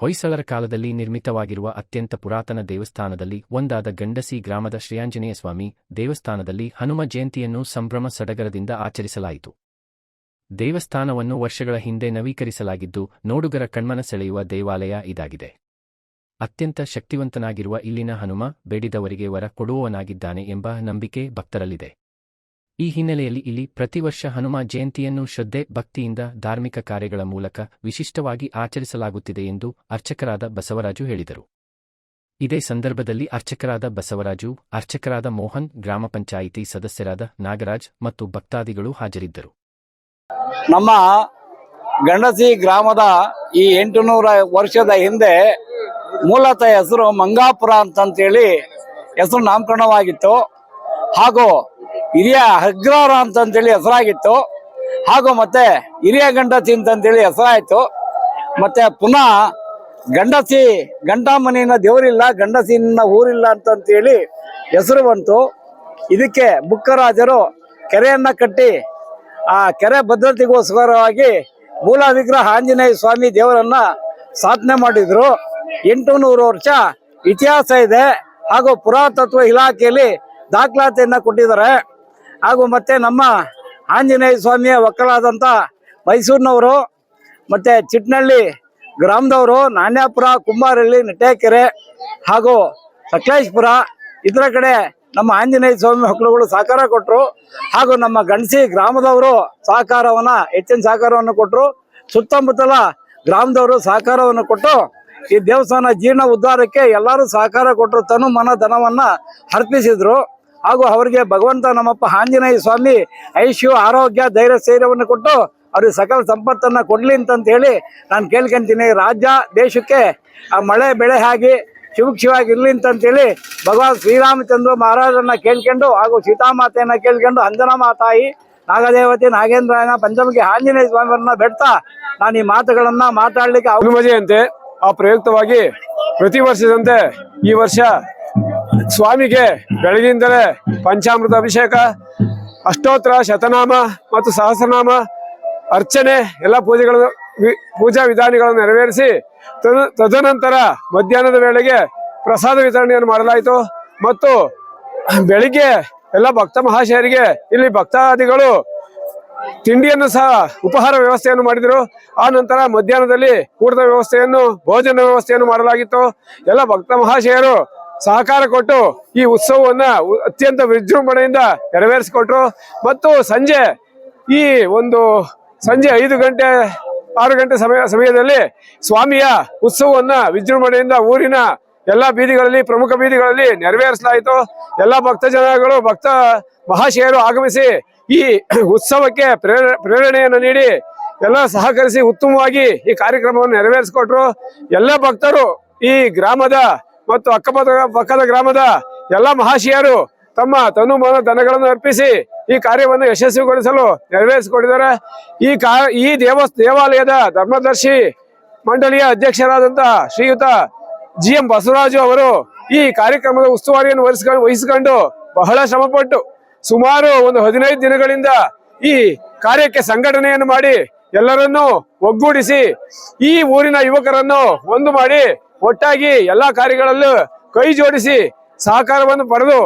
ಹೊಯ್ಸಳರ ಕಾಲದಲ್ಲಿ ನಿರ್ಮಿತವಾಗಿರುವ ಅತ್ಯಂತ ಪುರಾತನ ದೇವಸ್ಥಾನದಲ್ಲಿ ಒಂದಾದ ಗಂಡಸಿ ಗ್ರಾಮದ ಶ್ರೀಯಾಂಜನೇಯ ಸ್ವಾಮಿ ದೇವಸ್ಥಾನದಲ್ಲಿ ಹನುಮ ಜಯಂತಿಯನ್ನು ಸಂಭ್ರಮ ಸಡಗರದಿಂದ ಆಚರಿಸಲಾಯಿತು. ದೇವಸ್ಥಾನವನ್ನು ವರ್ಷಗಳ ಹಿಂದೆ ನವೀಕರಿಸಲಾಗಿದ್ದು, ನೋಡುಗರ ಕಣ್ಮನ ಸೆಳೆಯುವ ದೇವಾಲಯ ಇದಾಗಿದೆ. ಅತ್ಯಂತ ಶಕ್ತಿವಂತನಾಗಿರುವ ಇಲ್ಲಿನ ಹನುಮ, ಬೇಡಿದವರಿಗೆ ವರ ಕೊಡುವವನಾಗಿದ್ದಾನೆ ಎಂಬ ನಂಬಿಕೆ ಭಕ್ತರಲ್ಲಿದೆ. ಈ ಹಿನ್ನೆಲೆಯಲ್ಲಿ ಇಲ್ಲಿ ಪ್ರತಿವರ್ಷ ಹನುಮ ಜಯಂತಿಯನ್ನು ಶ್ರದ್ಧೆ, ಭಕ್ತಿಯಿಂದ ಧಾರ್ಮಿಕ ಕಾರ್ಯಗಳ ಮೂಲಕ ವಿಶಿಷ್ಟವಾಗಿ ಆಚರಿಸಲಾಗುತ್ತಿದೆ ಎಂದು ಅರ್ಚಕರಾದ ಬಸವರಾಜು ಹೇಳಿದರು. ಇದೇ ಸಂದರ್ಭದಲ್ಲಿ ಅರ್ಚಕರಾದ ಬಸವರಾಜು, ಅರ್ಚಕರಾದ ಮೋಹನ್, ಗ್ರಾಮ ಪಂಚಾಯಿತಿ ಸದಸ್ಯರಾದ ನಾಗರಾಜ್ ಮತ್ತು ಭಕ್ತಾದಿಗಳು ಹಾಜರಿದ್ದರು. ನಮ್ಮ ಗಂಡಸಿ ಗ್ರಾಮದ ಈ ಎಂಟುನೂರ ವರ್ಷದ ಹಿಂದೆ ಮೂಲತಃ ಹೆಸರು ಮಂಗಾಪುರ ಅಂತಂತೇಳಿ ಹೆಸರು ನಾಮಕರಣವಾಗಿತ್ತು. ಹಾಗೂ ಹಿರಿಯ ಹಗ್ರಾರ ಅಂತಂತೇಳಿ ಹೆಸರಾಗಿತ್ತು. ಹಾಗೂ ಮತ್ತೆ ಹಿರಿಯ ಗಂಡಸಿ ಅಂತಂತೇಳಿ ಹೆಸರಾಯಿತು. ಮತ್ತೆ ಪುನಃ ಗಂಡಸಿ ಗಂಟಾಮನಿನ ದೇವರಿಲ್ಲ ಗಂಡಸಿನ ಊರಿಲ್ಲ ಅಂತಂತೇಳಿ ಹೆಸರು ಬಂತು. ಇದಕ್ಕೆ ಬುಕ್ಕರಾಜರು ಕೆರೆಯನ್ನ ಕಟ್ಟಿ, ಆ ಕೆರೆ ಭದ್ರತೆಗೋಸ್ಕರವಾಗಿ ಮೂಲ ವಿಗ್ರಹ ಆಂಜನೇಯ ಸ್ವಾಮಿ ದೇವರನ್ನ ಸಾಧನೆ ಮಾಡಿದ್ರು. ಎಂಟು ನೂರು ವರ್ಷ ಇತಿಹಾಸ ಇದೆ. ಹಾಗೂ ಪುರಾತತ್ವ ಇಲಾಖೆಯಲ್ಲಿ ದಾಖಲಾತಿಯನ್ನ ಕೊಟ್ಟಿದ್ದಾರೆ. ಹಾಗೂ ಮತ್ತೆ ನಮ್ಮ ಆಂಜನೇಯ ಸ್ವಾಮಿಯ ಒಕ್ಕಲಾದಂಥ ಮೈಸೂರಿನವರು, ಮತ್ತೆ ಚಿಟ್ನಳ್ಳಿ ಗ್ರಾಮದವರು, ನಾಣ್ಯಾಪುರ, ಕುಂಬಾರಳ್ಳಿ ನಟೇಕೆರೆ ಹಾಗೂ ಸಕಲೇಶ್ಪುರ, ಇದರ ಕಡೆ ನಮ್ಮ ಆಂಜನೇಯ ಸ್ವಾಮಿ ಮಕ್ಕಳುಗಳು ಸಹಕಾರ ಕೊಟ್ಟರು ಹಾಗೂ ನಮ್ಮ ಗಣಸಿ ಗ್ರಾಮದವರು ಸಹಕಾರವನ್ನು, ಹೆಚ್ಚಿನ ಸಹಕಾರವನ್ನು ಕೊಟ್ಟರು ಸುತ್ತಮುತ್ತಲ ಗ್ರಾಮದವರು ಸಹಕಾರವನ್ನು ಕೊಟ್ಟು ಈ ದೇವಸ್ಥಾನ ಜೀರ್ಣ ಉದ್ಧಾರಕ್ಕೆ ಎಲ್ಲರೂ ಸಹಕಾರ ಕೊಟ್ಟರು ತನು ಮನ ಧನವನ್ನು ಅರ್ಪಿಸಿದ್ರು. ಹಾಗೂ ಅವರಿಗೆ ಭಗವಂತ ನಮ್ಮಪ್ಪ ಆಂಜನೇಯ ಸ್ವಾಮಿ ಐಶು ಆರೋಗ್ಯ, ಧೈರ್ಯ ಸ್ಥೈರ್ಯವನ್ನು ಕೊಟ್ಟು ಅವ್ರಿಗೆ ಸಕಲ ಸಂಪತ್ತನ್ನು ಕೊಡಲಿ ಅಂತ ಹೇಳಿ ನಾನು ಕೇಳ್ಕೊಂತೀನಿ. ರಾಜ್ಯ ದೇಶಕ್ಕೆ ಆ ಮಳೆ ಬೆಳೆ ಆಗಿ ಶಿವಕ್ಷಿವಾಗಿ ಇರಲಿ ಅಂತಂತೇಳಿ ಭಗವಾನ್ ಶ್ರೀರಾಮಚಂದ್ರ ಮಹಾರಾಜರನ್ನ ಕೇಳ್ಕೊಂಡು ಹಾಗೂ ಸೀತಾಮಾತೆಯನ್ನ ಕೇಳ್ಕೊಂಡು ಅಂಜನಾ ಮಾತಾಯಿ ನಾಗದೇವತೆ ನಾಗೇಂದ್ರನ ಪಂಚಮಿಗೆ ಆಂಜನೇಯ ಸ್ವಾಮಿಯನ್ನ ಬೆಡ್ತಾ ನಾನು ಈ ಮಾತುಗಳನ್ನ ಮಾತಾಡ್ಲಿಕ್ಕೆ ಅವ- ಆ ಪ್ರಯುಕ್ತವಾಗಿ ಪ್ರತಿ ವರ್ಷದಂತೆ ಈ ವರ್ಷ ಸ್ವಾಮಿಗೆ ಬೆಳಗಿಂದಲೇ ಪಂಚಾಮೃತ ಅಭಿಷೇಕ, ಅಷ್ಟೋತ್ತರ ಶತನಾಮ ಮತ್ತು ಸಹಸ್ರನಾಮ ಅರ್ಚನೆ, ಎಲ್ಲ ಪೂಜೆಗಳನ್ನು ಪೂಜಾ ವಿಧಾನಗಳನ್ನು ನೆರವೇರಿಸಿ ತದ- ತದನಂತರ ಮಧ್ಯಾಹ್ನದ ವೇಳೆಗೆ ಪ್ರಸಾದ ವಿತರಣೆಯನ್ನು ಮಾಡಲಾಯಿತು. ಮತ್ತು ಬೆಳಿಗ್ಗೆ ಎಲ್ಲ ಭಕ್ತ ಮಹಾಶಯರಿಗೆ, ಇಲ್ಲಿ ಭಕ್ತಾದಿಗಳು ತಿಂಡಿಯನ್ನು ಸಹ, ಉಪಹಾರ ವ್ಯವಸ್ಥೆಯನ್ನು ಮಾಡಿದರು. ಆ ನಂತರ ಮಧ್ಯಾಹ್ನದಲ್ಲಿ ಊಟದ ವ್ಯವಸ್ಥೆಯನ್ನು, ಭೋಜನ ವ್ಯವಸ್ಥೆಯನ್ನು ಮಾಡಲಾಗಿತ್ತು. ಎಲ್ಲ ಭಕ್ತ ಮಹಾಶಯರು ಸಹಕಾರ ಕೊಟ್ಟು ಈ ಉತ್ಸವವನ್ನ ಅತ್ಯಂತ ವಿಜೃಂಭಣೆಯಿಂದ ನೆರವೇರಿಸಿಕೊಟ್ರು. ಮತ್ತು ಸಂಜೆ ಈ ಒಂದು ಸಂಜೆ ಐದು ಗಂಟೆ, ಆರು ಗಂಟೆ ಸಮಯ, ಸಮಯದಲ್ಲಿ ಸ್ವಾಮಿಯ ಉತ್ಸವವನ್ನ ವಿಜೃಂಭಣೆಯಿಂದ ಊರಿನ ಎಲ್ಲ ಬೀದಿಗಳಲ್ಲಿ, ಪ್ರಮುಖ ಬೀದಿಗಳಲ್ಲಿ ನೆರವೇರಿಸಲಾಯಿತು. ಎಲ್ಲ ಭಕ್ತ ಜನಗಳು ಭಕ್ತ ಮಹಾಶಯರು ಆಗಮಿಸಿ ಈ ಉತ್ಸವಕ್ಕೆ ಪ್ರೇರ, ಪ್ರೇರಣೆಯನ್ನು ನೀಡಿ ಎಲ್ಲ ಸಹಕರಿಸಿ ಉತ್ತಮವಾಗಿ ಈ ಕಾರ್ಯಕ್ರಮವನ್ನು ನೆರವೇರಿಸಿಕೊಟ್ರು. ಎಲ್ಲ ಭಕ್ತರು ಈ ಗ್ರಾಮದ ಮತ್ತು ಅಕ್ಕಪಕ್ಕ ಪಕ್ಕದ ಗ್ರಾಮದ ಎಲ್ಲ ಮಹಾಶಿಯರು ತಮ್ಮ ತನು ಮನ ದನಗಳನ್ನು ಅರ್ಪಿಸಿ ಈ ಕಾರ್ಯವನ್ನು ಯಶಸ್ವಿಗೊಳಿಸಲು ನೆರವೇರಿಸಿಕೊಂಡಿದ್ದಾರೆ ಈ ಕಾ, ಈ ದೇವ, ದೇವಾಲಯದ ಧರ್ಮದರ್ಶಿ ಮಂಡಳಿಯ ಅಧ್ಯಕ್ಷರಾದಂತ ಶ್ರೀಯುತ ಜಿ ಎಂ ಬಸವರಾಜು ಅವರು ಈ ಕಾರ್ಯಕ್ರಮದ ಉಸ್ತುವಾರಿಯನ್ನು ವಹಿಸ್ಕೊಂಡು ವಹಿಸಿಕೊಂಡು ಬಹಳ ಶ್ರಮಪಟ್ಟು ಸುಮಾರು ಒಂದು ಹದಿನೈದು ದಿನಗಳಿಂದ ಈ ಕಾರ್ಯಕ್ಕೆ ಸಂಘಟನೆಯನ್ನು ಮಾಡಿ ಎಲ್ಲರನ್ನೂ ಒಗ್ಗೂಡಿಸಿ ಈ ಊರಿನ ಯುವಕರನ್ನು ಒಂದು ಮಾಡಿ ಒಟ್ಟಾಗಿ ಎಲ್ಲಾ ಕಾರ್ಯಗಳಲ್ಲೂ ಕೈ ಜೋಡಿಸಿ ಸಹಕಾರವನ್ನು ಪಡೆದು